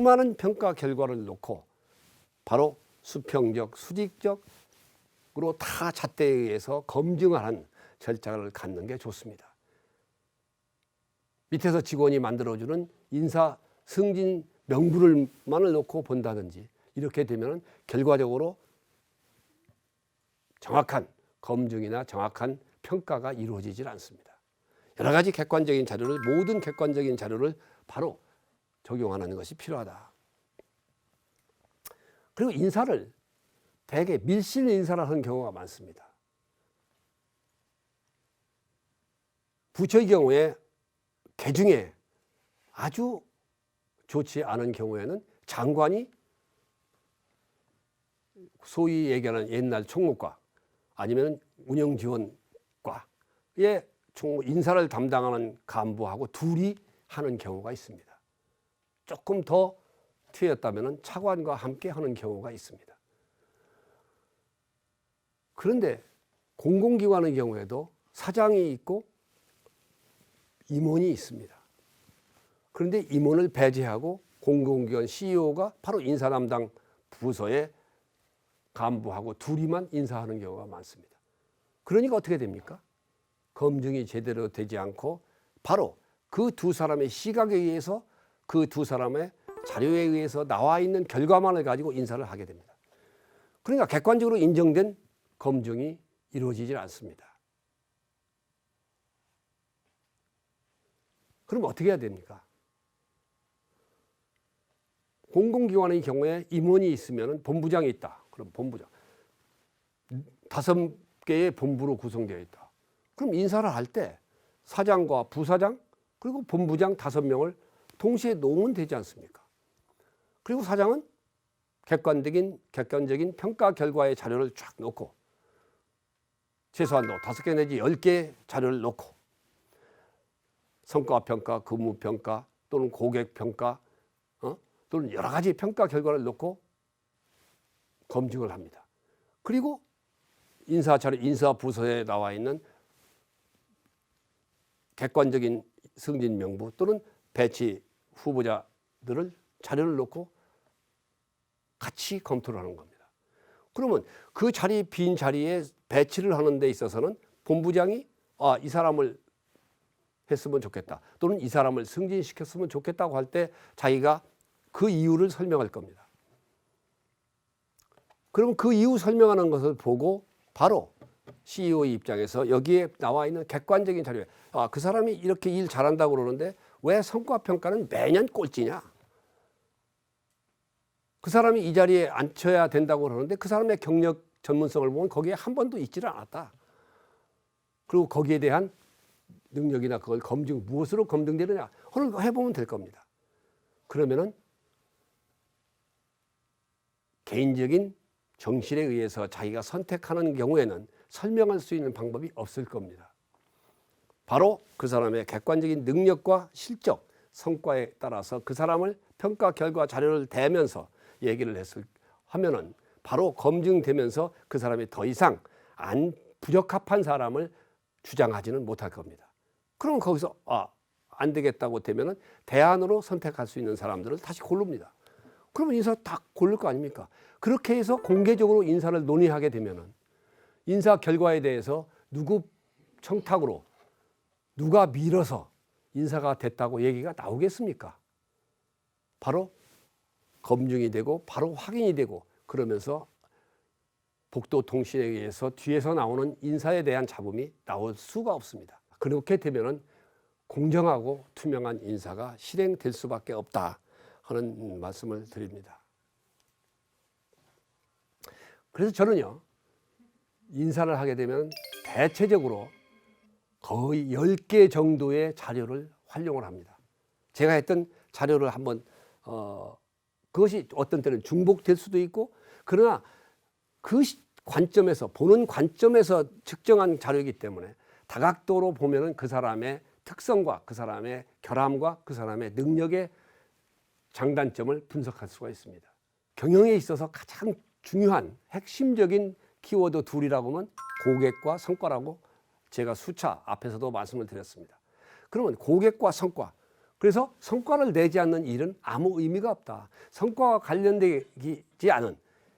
수많은 평가 결과를 놓고 바로 수평적, 수직적으로 다 잣대에 의해서 검증하는 절차를 갖는 게 좋습니다. 밑에서 직원이 만들어주는 인사 승진 명부를만을 놓고 본다든지 이렇게 되면 결과적으로 정확한 검증이나 정확한 평가가 이루어지질 않습니다. 여러 가지 객관적인 자료를 모든 객관적인 자료를 바로 적용하는 것이 필요하다. 그리고 인사를 대개 밀실 인사를 하는 경우가 많습니다. 부처의 경우에 개중에 아주 좋지 않은 경우에는 장관이 소위 얘기하는 옛날 총무과 아니면 운영지원과의 총 인사를 담당하는 간부하고 둘이 하는 경우가 있습니다. 조금 더 튀었다면 차관과 함께 하는 경우가 있습니다. 그런데 공공기관의 경우에도 사장이 있고 임원이 있습니다. 그런데 임원을 배제하고 공공기관 CEO가 바로 인사 담당 부서의 간부하고 둘이만 인사하는 경우가 많습니다. 그러니까 어떻게 됩니까? 검증이 제대로 되지 않고 바로 그 두 사람의 시각에 의해서 그 두 사람의 자료에 의해서 나와 있는 결과만을 가지고 인사를 하게 됩니다. 그러니까 객관적으로 인정된 검증이 이루어지질 않습니다. 그럼 어떻게 해야 됩니까? 공공기관의 경우에 임원이 있으면 본부장이 있다. 그럼 본부장. 다섯 개의 본부로 구성되어 있다. 그럼 인사를 할 때 사장과 부사장 그리고 본부장 다섯 명을 동시에 놓으면 되지 않습니까? 그리고 사장은 객관적인 객관적인 평가 결과의 자료를 쫙 놓고 최소한 뭐 다섯 개 내지 열 개 자료를 놓고 성과 평가, 근무 평가 또는 고객 평가 어? 또는 여러 가지 평가 결과를 놓고 검증을 합니다. 그리고 인사 자료, 인사 부서에 나와 있는 객관적인 승진 명부 또는 배치 후보자들을 자료를 놓고 같이 검토를 하는 겁니다. 그러면 그 자리 빈 자리에 배치를 하는 데 있어서는 본부장이 아, 이 사람을 했으면 좋겠다. 또는 이 사람을 승진시켰으면 좋겠다고 할 때 자기가 그 이유를 설명할 겁니다. 그럼 그 이유 설명하는 것을 보고 바로 CEO의 입장에서 여기에 나와 있는 객관적인 자료에 아, 그 사람이 이렇게 일 잘한다고 그러는데 왜 성과 평가는 매년 꼴찌냐? 그 사람이 이 자리에 앉혀야 된다고 그러는데 그 사람의 경력 전문성을 보면 거기에 한 번도 있지를 않았다. 그리고 거기에 대한 능력이나 그걸 검증 무엇으로 검증되느냐 그걸 해보면 될 겁니다. 그러면은 개인적인 정신에 의해서 자기가 선택하는 경우에는 설명할 수 있는 방법이 없을 겁니다. 바로 그 사람의 객관적인 능력과 실적, 성과에 따라서 그 사람을 평가 결과 자료를 대면서 얘기를 했을 하면은 바로 검증되면서 그 사람이 더 이상 안 부적합한 사람을 주장하지는 못할 겁니다. 그럼 거기서 아, 안 되겠다고 되면은 대안으로 선택할 수 있는 사람들을 다시 고릅니다. 그러면 인사 다 고를 거 아닙니까? 그렇게 해서 공개적으로 인사를 논의하게 되면은 인사 결과에 대해서 누구 청탁으로 누가 밀어서 인사가 됐다고 얘기가 나오겠습니까? 바로 검증이 되고 바로 확인이 되고 그러면서 복도통신에 의해서 뒤에서 나오는 인사에 대한 잡음이 나올 수가 없습니다. 그렇게 되면은 공정하고 투명한 인사가 실행될 수밖에 없다 하는 말씀을 드립니다. 그래서 저는요 인사를 하게 되면 대체적으로 거의 10개 정도의 자료를 활용을 합니다. 제가 했던 자료를 한번 어, 그것이 어떤 때는 중복될 수도 있고 그러나 그 관점에서 보는 관점에서 측정한 자료이기 때문에 다각도로 보면은 그 사람의 특성과 그 사람의 결함과 그 사람의 능력의 장단점을 분석할 수가 있습니다. 경영에 있어서 가장 중요한 핵심적인 키워드 둘이라고 하면 고객과 성과라고 제가 수차 앞에서도 말씀을 드렸습니다. 그러면 고객과 성과. 그래서 성과를 내지 않는 일은 아무 의미가 없다. 성과와 관련되지 않은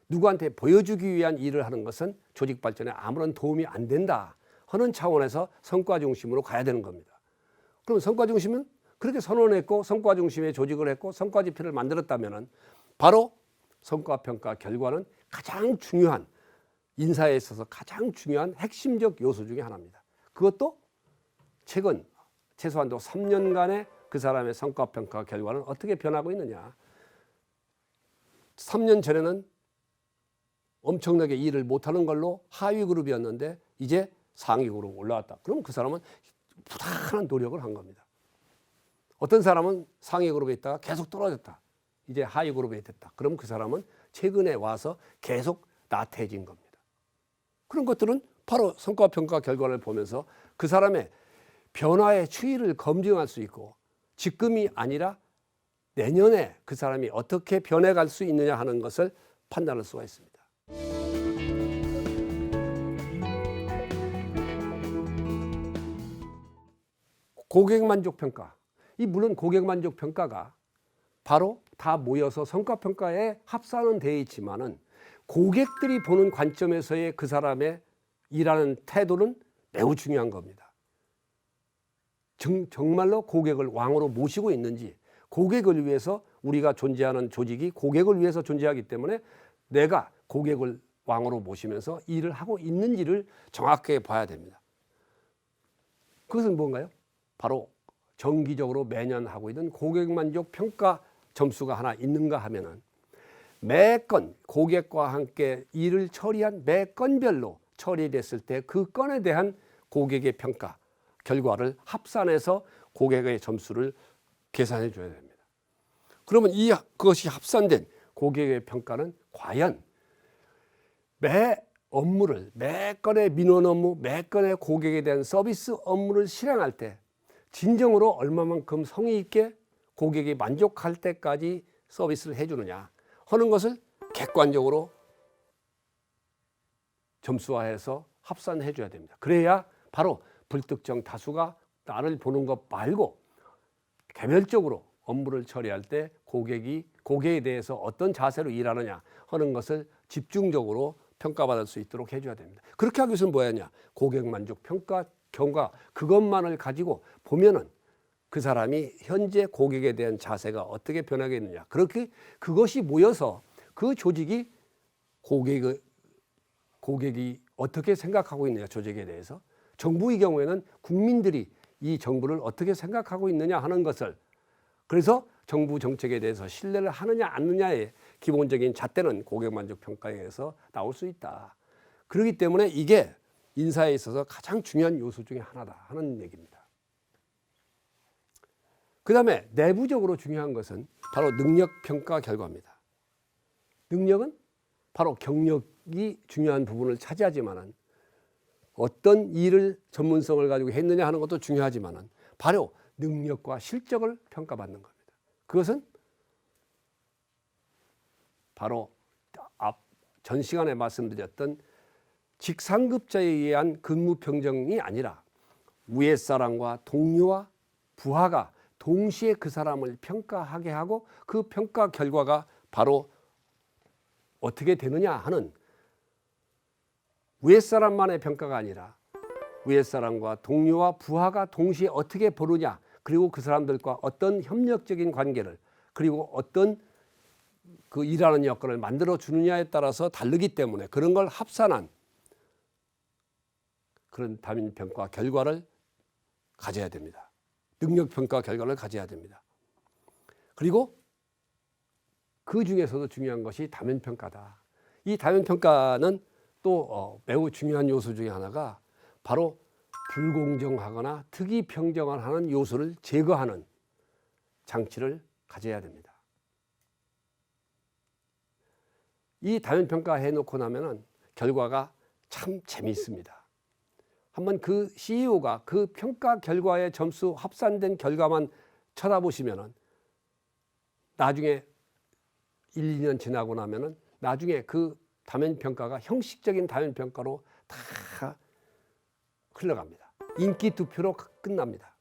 누구한테 보여주기 위한 일을 하는 것은 조직 발전에 아무런 도움이 안 된다. 하는 차원에서 성과 중심으로 가야 되는 겁니다. 그럼 성과 중심은 그렇게 선언했고 성과 중심의 조직을 했고 성과 지표를 만들었다면은 바로 성과 평가 결과는 가장 중요한 인사에 있어서 가장 중요한 핵심적 요소 중에 하나입니다. 그것도 최근 최소한도 3년간의 그 사람의 성과 평가 결과는 어떻게 변하고 있느냐. 3년 전에는 엄청나게 일을 못하는 걸로 하위 그룹이었는데 이제 상위 그룹 올라왔다. 그럼 그 사람은 부단한 노력을 한 겁니다. 어떤 사람은 상위 그룹에 있다가 계속 떨어졌다. 이제 하위 그룹에 됐다. 그럼 그 사람은 최근에 와서 계속 나태해진 겁니다. 그런 것들은 바로 성과 평가 결과를 보면서 그 사람의 변화의 추이를 검증할 수 있고 지금이 아니라 내년에 그 사람이 어떻게 변해갈 수 있느냐 하는 것을 판단할 수가 있습니다. 고객 만족 평가. 이 물론 고객 만족 평가가 바로 다 모여서 성과 평가에 합산은 되어 있지만은 고객들이 보는 관점에서의 그 사람의 일하는 태도는 매우 중요한 겁니다. 정, 정말로 고객을 왕으로 모시고 있는지 고객을 위해서 우리가 존재하는 조직이 고객을 위해서 존재하기 때문에 내가 고객을 왕으로 모시면서 일을 하고 있는지를 정확하게 봐야 됩니다. 그것은 뭔가요? 바로 정기적으로 매년 하고 있는 고객 만족 평가 점수가 하나 있는가 하면은 매 건 고객과 함께 일을 처리한 매 건별로 처리됐을 때 그 건에 대한 고객의 평가 결과를 합산해서 고객의 점수를 계산해 줘야 됩니다. 그러면 이 그것이 합산된 고객의 평가는 과연 매 업무를 매 건의 민원 업무, 매 건의 고객에 대한 서비스 업무를 실행할 때 진정으로 얼마만큼 성의 있게 고객이 만족할 때까지 서비스를 해주느냐 하는 것을 객관적으로 점수화해서 합산해 줘야 됩니다. 그래야 바로 불특정 다수가 나를 보는 것 말고 개별적으로 업무를 처리할 때 고객이 고객에 대해서 어떤 자세로 일하느냐 하는 것을 집중적으로 평가받을 수 있도록 해줘야 됩니다. 그렇게 하기 위해서는 뭐였냐? 고객 만족 평가 경과 그것만을 가지고 보면은 그 사람이 현재 고객에 대한 자세가 어떻게 변하겠느냐. 그렇게 그것이 모여서 그 조직이 고객의 고객이 어떻게 생각하고 있느냐 조직에 대해서 정부의 경우에는 국민들이 이 정부를 어떻게 생각하고 있느냐 하는 것을 그래서 정부 정책에 대해서 신뢰를 하느냐 않느냐의 기본적인 잣대는 고객 만족 평가에서 나올 수 있다. 그렇기 때문에 이게 인사에 있어서 가장 중요한 요소 중에 하나다 하는 얘기입니다. 그 다음에 내부적으로 중요한 것은 바로 능력 평가 결과입니다. 능력은 바로 경력 이 중요한 부분을 차지하지만은 어떤 일을 전문성을 가지고 했느냐 하는 것도 중요하지만은 바로 능력과 실적을 평가받는 겁니다. 그것은 바로 앞 전 시간에 말씀드렸던 직상급자에 의한 근무 평정이 아니라 위에 사람과 동료와 부하가 동시에 그 사람을 평가하게 하고 그 평가 결과가 바로 어떻게 되느냐 하는 위에 사람만의 평가가 아니라 위에 사람과 동료와 부하가 동시에 어떻게 보느냐 그리고 그 사람들과 어떤 협력적인 관계를 그리고 어떤 그 일하는 여건을 만들어 주느냐에 따라서 다르기 때문에 그런 걸 합산한 그런 담임 평가 결과를 가져야 됩니다. 능력 평가 결과를 가져야 됩니다. 그리고 그 중에서도 중요한 것이 다면 평가다. 이 다면 평가는 또 어, 매우 중요한 요소 중에 하나가 바로 불공정하거나 특이 평정을 하는 요소를 제거하는 장치를 가져야 됩니다. 이 다면 평가해 놓고 나면은 결과가 참 재미있습니다. 한번 그 CEO가 그 평가 결과의 점수 합산된 결과만 쳐다보시면은 나중에 1, 2년 지나고 나면은 나중에 그 다면 평가가 형식적인 다면 평가로 다 흘러갑니다. 인기 투표로 끝납니다.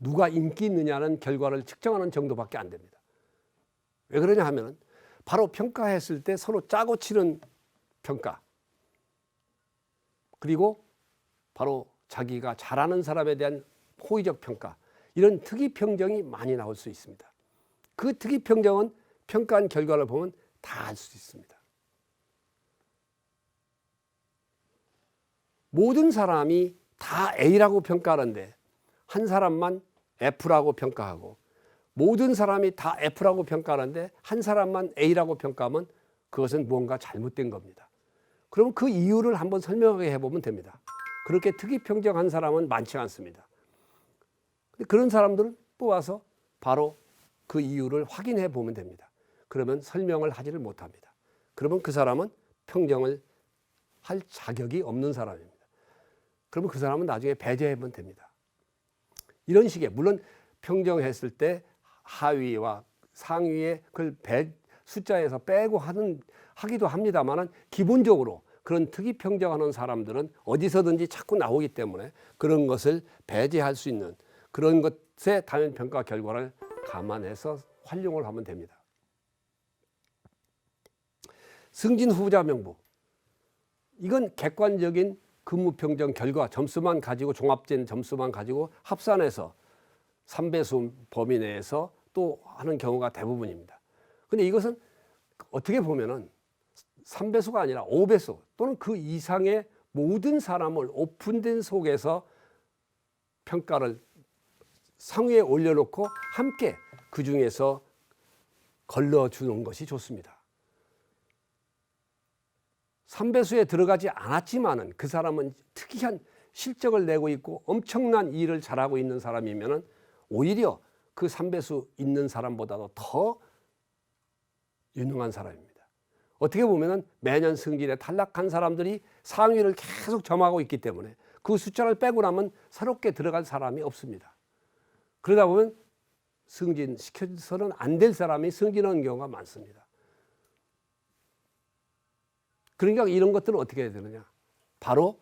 누가 인기 있느냐는 결과를 측정하는 정도밖에 안 됩니다. 왜 그러냐 하면 바로 평가했을 때 서로 짜고 치는 평가 그리고 바로 자기가 잘하는 사람에 대한 호의적 평가 이런 특이 평정이 많이 나올 수 있습니다. 그 특이 평정은 평가한 결과를 보면 다 알 수 있습니다. 모든 사람이 다 A라고 평가하는데 한 사람만 F라고 평가하고 모든 사람이 다 F라고 평가하는데 한 사람만 A라고 평가하면 그것은 무언가 잘못된 겁니다. 그럼 그 이유를 한번 설명하게 해보면 됩니다. 그렇게 특이 평정한 사람은 많지 않습니다. 그런 사람들은 뽑아서 바로 그 이유를 확인해 보면 됩니다. 그러면 설명을 하지를 못합니다. 그러면 그 사람은 평정을 할 자격이 없는 사람입니다. 그러면 그 사람은 나중에 배제하면 됩니다. 이런 식의 물론 평정했을 때 하위와 상위의 그걸 배, 숫자에서 빼고 하는 하기도 합니다만은 기본적으로 그런 특이 평정하는 사람들은 어디서든지 자꾸 나오기 때문에 그런 것을 배제할 수 있는 그런 것의 단연 평가 결과를 감안해서 활용을 하면 됩니다. 승진 후보자 명부 이건 객관적인 근무 평정 결과 점수만 가지고 종합된 점수만 가지고 합산해서 3배수 범위 내에서 또 하는 경우가 대부분입니다. 근데 이것은 어떻게 보면은 3배수가 아니라 5배수 또는 그 이상의 모든 사람을 오픈된 속에서 평가를 상위에 올려놓고 함께 그 중에서 걸러주는 것이 좋습니다. 3배수에 들어가지 않았지만은 그 사람은 특이한 실적을 내고 있고 엄청난 일을 잘하고 있는 사람이면은 오히려 그 3배수 있는 사람보다도 더 유능한 사람입니다. 어떻게 보면은 매년 승진에 탈락한 사람들이 상위를 계속 점하고 있기 때문에 그 숫자를 빼고 나면 새롭게 들어갈 사람이 없습니다. 그러다 보면 승진 시켜서는 안 될 사람이 승진하는 경우가 많습니다. 그러니까 이런 것들은 어떻게 해야 되느냐? 바로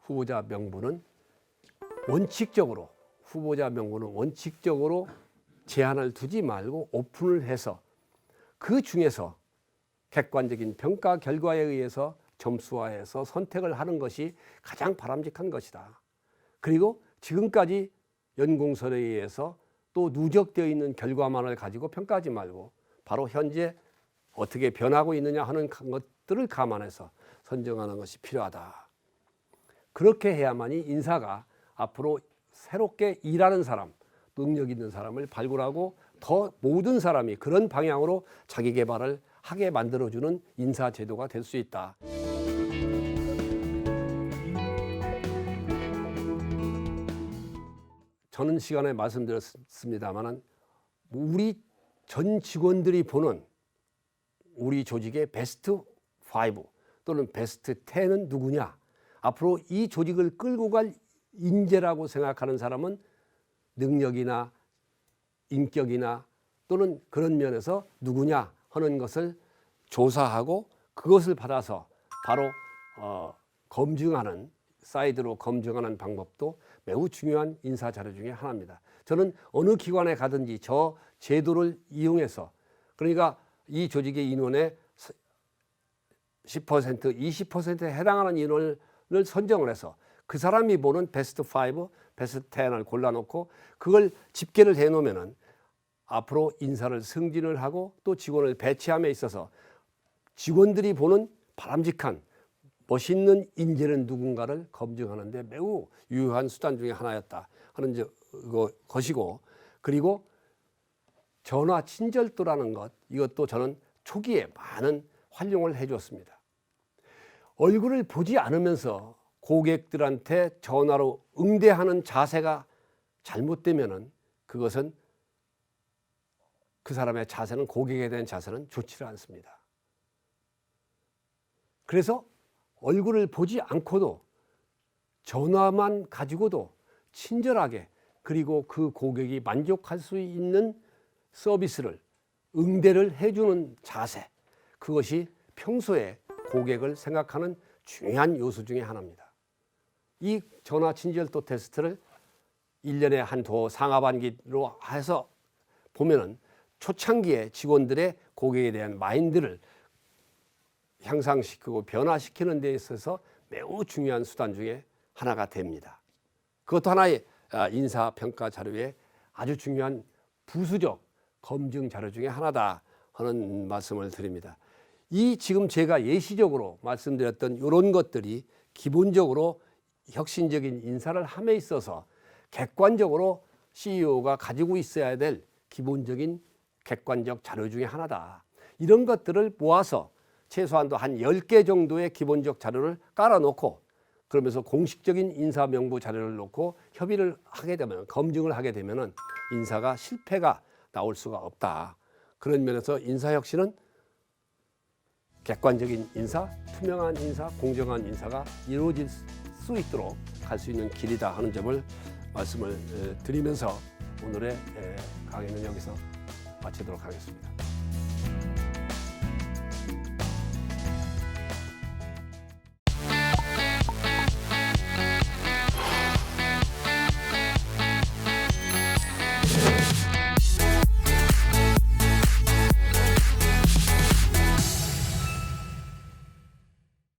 후보자 명부는 원칙적으로 후보자 명부는 원칙적으로 제한을 두지 말고 오픈을 해서 그 중에서 객관적인 평가 결과에 의해서 점수화해서 선택을 하는 것이 가장 바람직한 것이다. 그리고 지금까지 연공설에 의해서 또 누적되어 있는 결과만을 가지고 평가하지 말고 바로 현재 어떻게 변하고 있느냐 하는 것들을 감안해서 선정하는 것이 필요하다. 그렇게 해야만이 인사가 앞으로 새롭게 일하는 사람, 능력 있는 사람을 발굴하고 더 모든 사람이 그런 방향으로 자기 개발을 하게 만들어주는 인사 제도가 될 수 있다. 저는 시간에 말씀드렸습니다만은 우리 전 직원들이 보는 우리 조직의 베스트 5 또는 베스트 10은 누구냐? 앞으로 이 조직을 끌고 갈 인재라고 생각하는 사람은 능력이나 인격이나 또는 그런 면에서 누구냐 하는 것을 조사하고 그것을 받아서 바로 어, 검증하는 사이드로 검증하는 방법도 매우 중요한 인사 자료 중에 하나입니다. 저는 어느 기관에 가든지 저 제도를 이용해서 그러니까 이 조직의 인원의 10% 20%에 해당하는 인원을 선정을 해서 그 사람이 보는 베스트 5, 베스트 10을 골라놓고 그걸 집계를 해놓으면은 앞으로 인사를 승진을 하고 또 직원을 배치함에 있어서 직원들이 보는 바람직한 멋있는 인재는 누군가를 검증하는데 매우 유효한 수단 중에 하나였다 하는 것이고 그리고 전화 친절도라는 것 이것도 저는 초기에 많은 활용을 해줬습니다. 얼굴을 보지 않으면서 고객들한테 전화로 응대하는 자세가 잘못되면은 그것은 그 사람의 자세는 고객에 대한 자세는 좋지 않습니다. 그래서 얼굴을 보지 않고도 전화만 가지고도 친절하게 그리고 그 고객이 만족할 수 있는 서비스를 응대를 해주는 자세 그것이 평소에 고객을 생각하는 중요한 요소 중의 하나입니다. 이 전화 친절도 테스트를 일년에 한 도 상하반기로 해서 보면은 초창기에 직원들의 고객에 대한 마인드를 향상시키고 변화시키는 데 있어서 매우 중요한 수단 중에 하나가 됩니다. 그것도 하나의 아, 인사 평가 자료의 아주 중요한 부수적 검증 자료 중에 하나다 하는 말씀을 드립니다. 이 지금 제가 예시적으로 말씀드렸던 이런 것들이 기본적으로 혁신적인 인사를 함에 있어서 객관적으로 CEO가 가지고 있어야 될 기본적인 객관적 자료 중에 하나다. 이런 것들을 모아서 최소한도 한 10개 정도의 기본적 자료를 깔아놓고 그러면서 공식적인 인사 명부 자료를 놓고 협의를 하게 되면 검증을 하게 되면은 인사가 실패가 나올 수가 없다. 그런 면에서 인사 혁신은 객관적인 인사, 투명한 인사, 공정한 인사가 이루어질 수 있도록 갈 수 있는 길이다 하는 점을 말씀을 에, 드리면서 오늘의 에, 강의는 여기서 마치도록 하겠습니다.